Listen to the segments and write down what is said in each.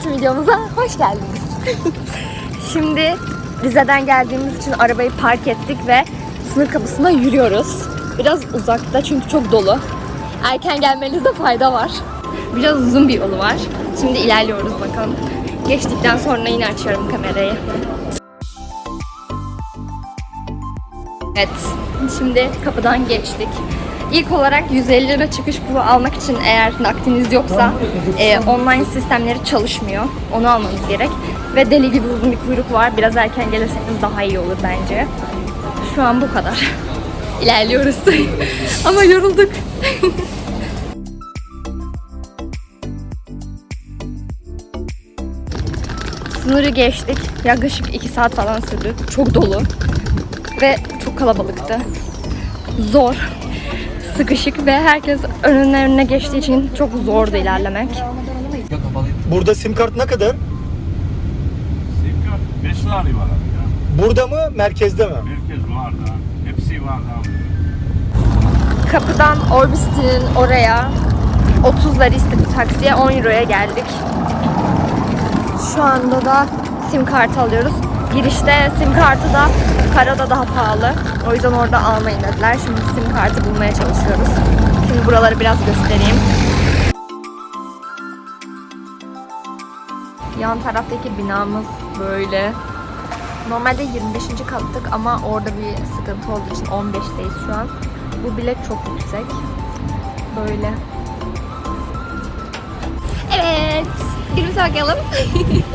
tanıtım videomuza hoş geldiniz. Şimdi Rize'den geldiğimiz için arabayı park ettik ve sınır kapısına yürüyoruz. Biraz uzakta çünkü çok dolu. Erken gelmenizde fayda var. Biraz uzun bir yolu var. Şimdi ilerliyoruz bakalım. Geçtikten sonra yine açıyorum kamerayı. Evet, şimdi kapıdan geçtik. İlk olarak 150 lira çıkış pulu almak için eğer naktiniz yoksa e, online sistemleri çalışmıyor. Onu almanız gerek. Ve deli gibi uzun bir kuyruk var. Biraz erken gelirseniz daha iyi olur bence. Şu an bu kadar. İlerliyoruz. Ama yorulduk. Sınırı geçtik. Yaklaşık 2 saat falan sürdü. Çok dolu. Ve çok kalabalıktı. Zor. Sıkışık ve herkes önüne önüne geçtiği için çok zordu ilerlemek. Burada sim kart ne kadar? Sim kart 5 lira var abi ya. Burada mı, merkezde mi? Herkes var da. Hepsi var da. Kapıdan Orbis'in oraya 30 lira istedi taksiye 10 euroya geldik. Şu anda da sim kartı alıyoruz. Girişte sim kartı da karada daha pahalı. O yüzden orada almayın dediler. Şimdi sim kartı bulmaya çalışıyoruz. Şimdi buraları biraz göstereyim. Yan taraftaki binamız böyle. Normalde 25. kattık ama orada bir sıkıntı olduğu için 15'teyiz şu an. Bu bile çok yüksek. Böyle. Evet. Günümüze bakalım.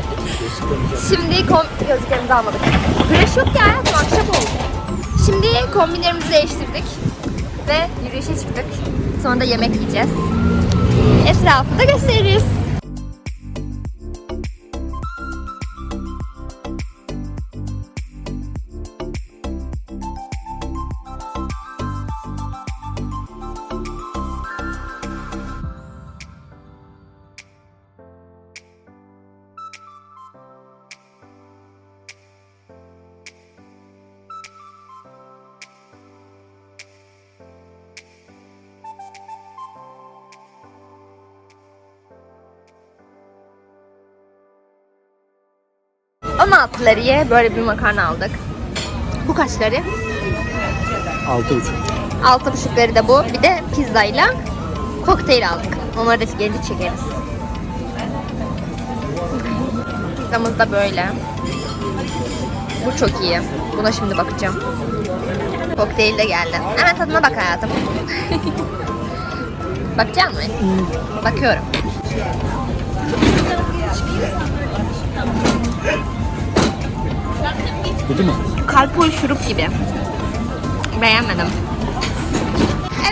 Şimdi kom gözlüklerimizi almadık. Güneş yok ya hayatım akşam oldu. Şimdi kombinlerimizi değiştirdik. Ve yürüyüşe çıktık. Sonra da yemek yiyeceğiz. Etrafı da gösteririz. Ama liraya böyle bir makarna aldık. Bu kaç lira? 6,5. Altı buçukları da bu. Bir de pizzayla kokteyl aldık. Onları da gelince çekeriz. Pizzamız da böyle. Bu çok iyi. Buna şimdi bakacağım. Kokteyl de geldi. Hemen tadına bak hayatım. Bakacak mısın? Bakıyorum. Kötü mü? Karpuz şurup gibi. Beğenmedim.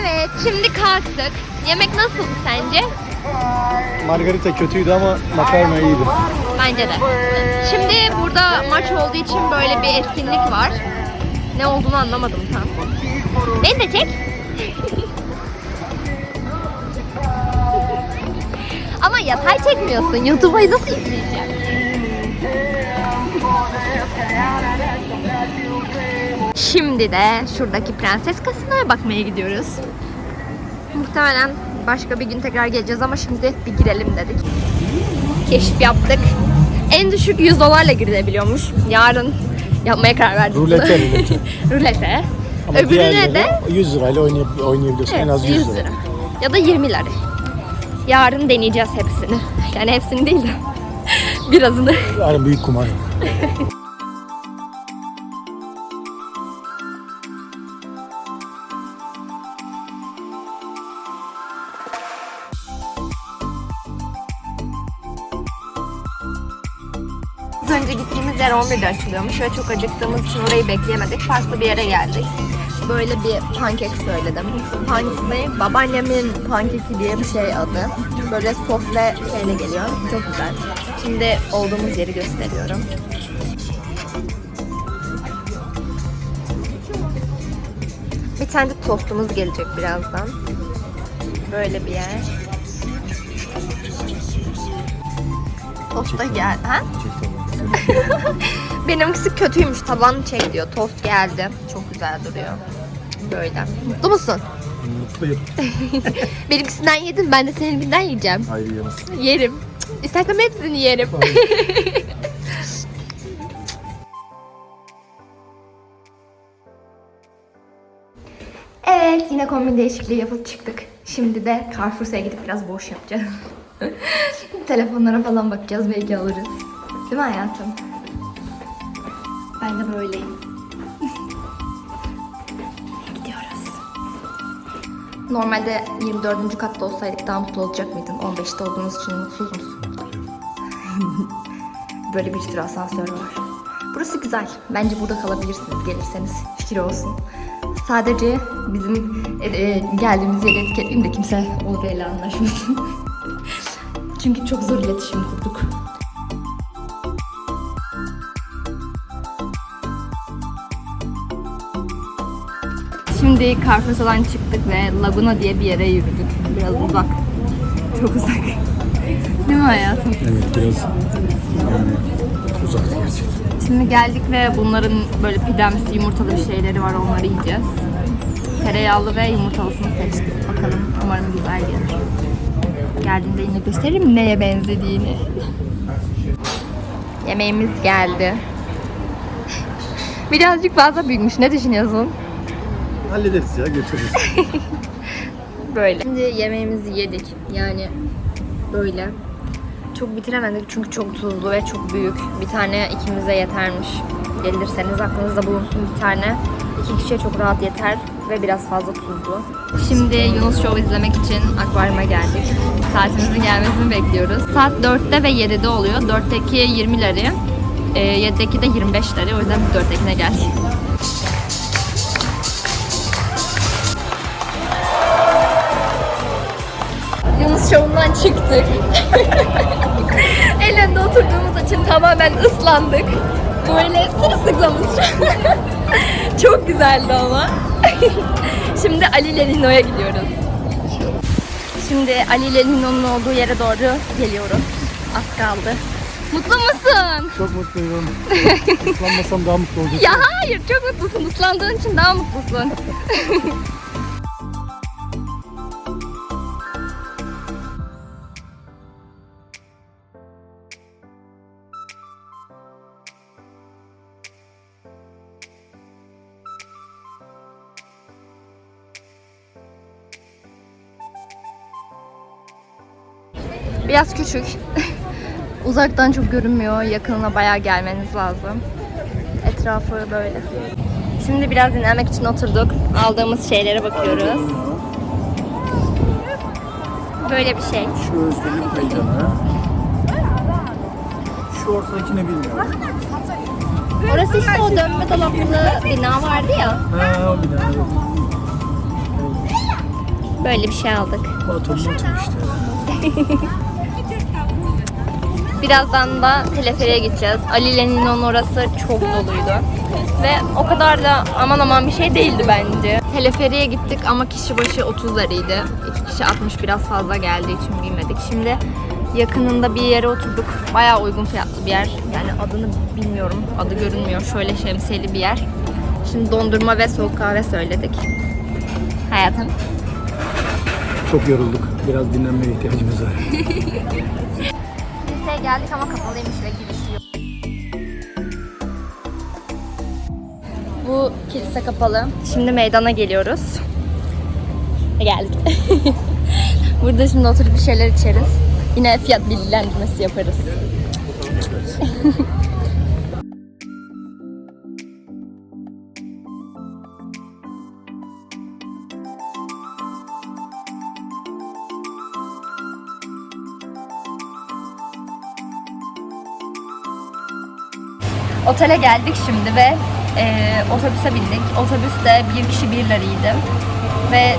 Evet, şimdi kalktık. Yemek nasıldı sence? Margarita kötüydü ama makarna iyiydi. Bence de. Şimdi burada maç olduğu için böyle bir etkinlik var. Ne olduğunu anlamadım tam. Beni de çek. Ama yatay çekmiyorsun. YouTube'a nasıl yükleyeceğim? Şimdi de şuradaki prenses kasınlara bakmaya gidiyoruz. Muhtemelen başka bir gün tekrar geleceğiz ama şimdi bir girelim dedik. Keşif yaptık. En düşük 100 dolarla girilebiliyormuş. Yarın yapmaya karar verdik. Rulete, rulete. Rulete. Ama Öbürüne de 100 lirayla oynay- oynayabiliyorsun. en az 100 lira. Ya da 20 lira. Yarın deneyeceğiz hepsini. Yani hepsini değil de birazını. Yani büyük kumar. Az önce gittiğimiz yer 11'de açılıyormuş ve çok acıktığımız için orayı bekleyemedik. Farklı bir yere geldik. Böyle bir pankek söyledim. Pankek, babaannemin pankeki diye bir şey adı. Böyle sosle şeyle geliyor. Çok güzel. Şimdi olduğumuz yeri gösteriyorum. Bir tane tostumuz gelecek birazdan. Böyle bir yer. Tost da geldi. Ha? Benimkisi kötüymüş. Tabanı çek diyor. Tost geldi. Çok güzel duruyor. Böyle. Mutlu musun? Mutluyum. Benimkisinden yedim. Ben de seninkinden yiyeceğim. Hayır yemez. Yerim. İstersem hepsini yerim. evet yine kombin değişikliği yapıp çıktık. Şimdi de Carrefour''a gidip biraz boş yapacağız. Telefonlara falan bakacağız belki alırız. Değil mi hayatım? Ben de böyleyim. Gidiyoruz. Normalde 24. katta olsaydık daha mutlu olacak mıydın? 15'te olduğunuz için mutsuz musun? Böyle bir sürü asansör var. Burası güzel. Bence burada kalabilirsiniz gelirseniz. Fikir olsun. Sadece bizim e, e, geldiğimiz yeri etiketleyeyim de kimse o böyle anlaşmasın. Çünkü çok zor iletişim kurduk. Şimdi Carrefour'dan çıktık ve Laguna diye bir yere yürüdük. Biraz uzak. Çok uzak. Değil mi hayatım? Evet biraz yani uzaktı gerçekten. Şimdi geldik ve bunların böyle pidemsi yumurtalı bir şeyleri var onları yiyeceğiz. Tereyağlı ve yumurtalısını seçtik. Bakalım umarım güzel gelir. Geldiğinde yine gösteririm neye benzediğini. Yemeğimiz geldi. Birazcık fazla büyükmüş. Ne düşünüyorsun? Hallederiz ya götürürüz. Böyle. Şimdi yemeğimizi yedik. Yani böyle. Çok bitiremedik çünkü çok tuzlu ve çok büyük. Bir tane ikimize yetermiş. Gelirseniz aklınızda bulunsun bir tane. İki kişiye çok rahat yeter ve biraz fazla tuzlu. Şimdi Yunus Show izlemek için akvaryuma geldik. Saatimizin gelmesini bekliyoruz. Saat 4'te ve 7'de oluyor. 4'teki 20 lira, e, 7'deki de 25 lira. O yüzden biz 4'tekine geldik. Yunus Show'undan çıktık. Elinde oturduğumuz için tamamen ıslandık. Böyle sırılsıklamız. Çok güzeldi ama. Şimdi Ali ile Nino'ya gidiyoruz. Şimdi Ali ile Nino'nun olduğu yere doğru geliyorum. Az kaldı. Mutlu musun? Çok mutluyum. Islanmasam daha mutlu olacağım. Ya hayır çok mutlusun. Islandığın için daha mutlusun. Biraz küçük. Uzaktan çok görünmüyor. Yakınına bayağı gelmeniz lazım. Etrafı böyle. Şimdi biraz dinlenmek için oturduk. Aldığımız şeylere bakıyoruz. Böyle bir şey. Şu özgürlük meydanı. Şu ortadakini bilmiyorum. Orası işte o dönme dolaplı bina vardı ya. Ha o bina. evet. Böyle bir şey aldık. Atom işte. Birazdan da teleferiye gideceğiz. Ali ile Nino'nun orası çok doluydu. Ve o kadar da aman aman bir şey değildi bence. Teleferiye gittik ama kişi başı 30 liraydı. İki kişi 60 biraz fazla geldiği için bilmedik. Şimdi yakınında bir yere oturduk. Bayağı uygun fiyatlı bir yer. Yani adını bilmiyorum. Adı görünmüyor. Şöyle şemsiyeli bir yer. Şimdi dondurma ve soğuk kahve söyledik. Hayatım. Çok yorulduk. Biraz dinlenmeye ihtiyacımız var. Geldik ama kapalıymış ve girişi yok. Bu kilise kapalı. Şimdi meydana geliyoruz. Geldik. Burada şimdi oturup bir şeyler içeriz. Yine fiyat bilgilendirmesi yaparız. Otele geldik şimdi ve e, otobüse bindik. Otobüste bir kişi bir liraydı. Ve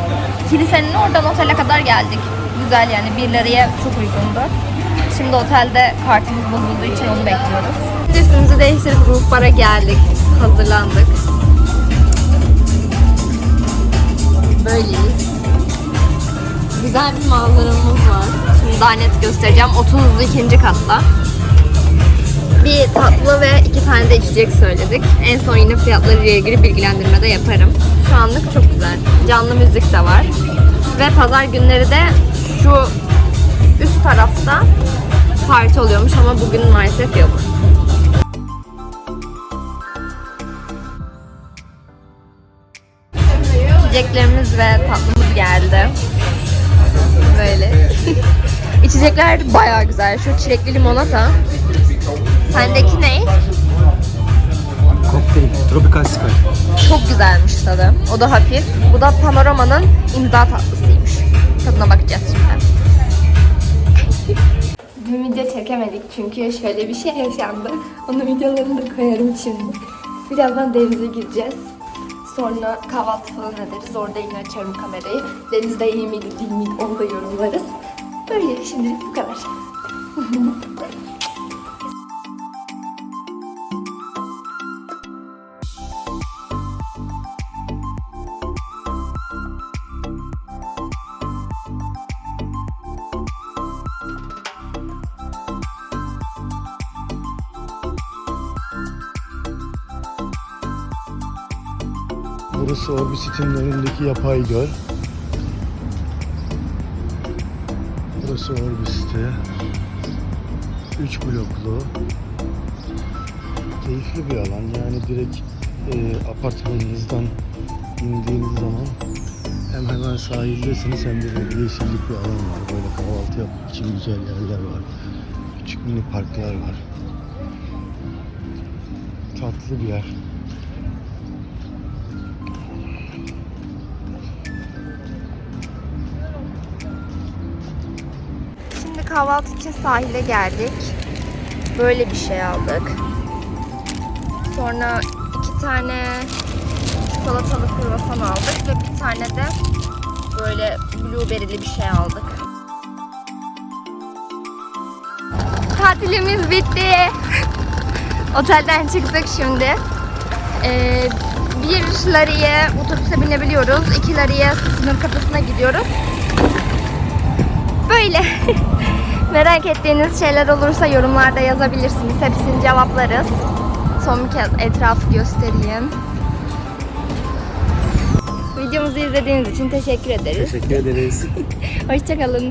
kilisenin oradan otele kadar geldik. Güzel yani bir liraya çok uygundu. Şimdi otelde kartımız bozulduğu için onu bekliyoruz. Üstümüzü değiştirip ruhbara geldik. Hazırlandık. Böyleyiz. Güzel bir manzaramız var. Şimdi daha net göstereceğim. 32. katta. Bir tatlı ve iki tane de içecek söyledik. En son yine fiyatlarıyla ilgili bilgilendirme de yaparım. Şu anlık çok güzel. Canlı müzik de var. Ve pazar günleri de şu üst tarafta parti oluyormuş ama bugün maalesef yok. İçeceklerimiz ve tatlımız geldi. Böyle. İçecekler bayağı güzel. Şu çilekli limonata. Sendeki ne? Kokteyl, tropikal sky. Çok güzelmiş tadı. O da hafif. Bu da Panorama'nın imza tatlısıymış. Tadına bakacağız şimdi. Dün video çekemedik çünkü şöyle bir şey yaşandı. Onun videolarını da koyarım şimdi. Birazdan denize gireceğiz. Sonra kahvaltı falan ederiz. Orada yine açarım kamerayı. Denizde iyi miydi değil miydi onu da yorumlarız. Böyle şimdilik bu kadar. Burası Orbisit'in önündeki yapay göl. Burası Orbis'te. Üç bloklu. Keyifli bir alan. Yani direkt e, apartmanınızdan indiğiniz zaman hem hemen sahildesiniz hem de böyle yeşillik bir alan var. Böyle kahvaltı yapmak için güzel yerler var. Küçük mini parklar var. Tatlı bir yer. Kahvaltı için sahile geldik. Böyle bir şey aldık. Sonra iki tane çikolatalı kruvasan aldık ve bir tane de böyle blueberry'li bir şey aldık. Tatilimiz bitti. Otelden çıktık şimdi. Ee, bir lariye otobüse binebiliyoruz. iki lariye sınır kapısına gidiyoruz. Böyle. Merak ettiğiniz şeyler olursa yorumlarda yazabilirsiniz. Hepsini cevaplarız. Son bir kez etrafı göstereyim. Videomuzu izlediğiniz için teşekkür ederiz. Teşekkür ederiz. Hoşçakalın.